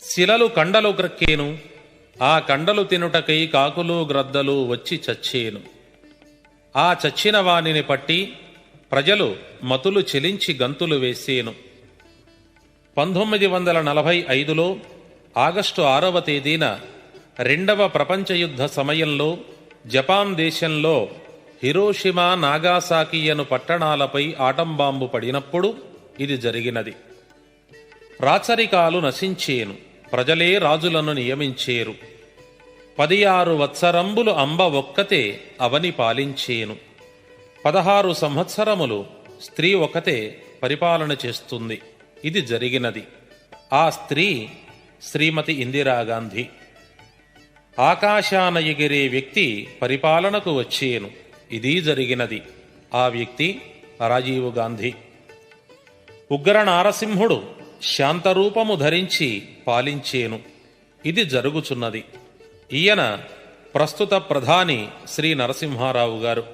శిలలు కండలు గ్రక్కేను ఆ కండలు తినుటకై కాకులు గ్రద్దలు వచ్చి చచ్చేను. ఆ చచ్చిన వానిని పట్టి ప్రజలు మతులు చెలించి గంతులు వేసేను. పంతొమ్మిది వందల నలభై ఐదులో ఆగస్టు ఆరవ తేదీన రెండవ ప్రపంచ యుద్ధ సమయంలో జపాన్ దేశంలో హిరోషిమా నాగాసాకియను పట్టణాలపై ఆటంబాంబు పడినప్పుడు ఇది జరిగినది. రాచరికాలు నశించేను. ప్రజలే రాజులను నియమించేరు. పది ఆరు వత్సరంబులు అంబ ఒక్కతే అవని పాలించేను. పదహారు సంవత్సరములు స్త్రీ ఒకతే పరిపాలన చేస్తుంది. ఇది జరిగినది. ఆ స్త్రీ శ్రీమతి ఇందిరాగాంధీ. ఆకాశాన ఎగిరే వ్యక్తి పరిపాలనకు వచ్చేను. ఇది జరిగినది. ఆ వ్యక్తి రాజీవ్ గాంధీ. ఉగ్ర నారసింహుడు శాంతరూపము ధరించి పాలించేను. ఇది జరుగుచున్నది. ఈయన ప్రస్తుత ప్రధాని శ్రీ నరసింహారావు గారు.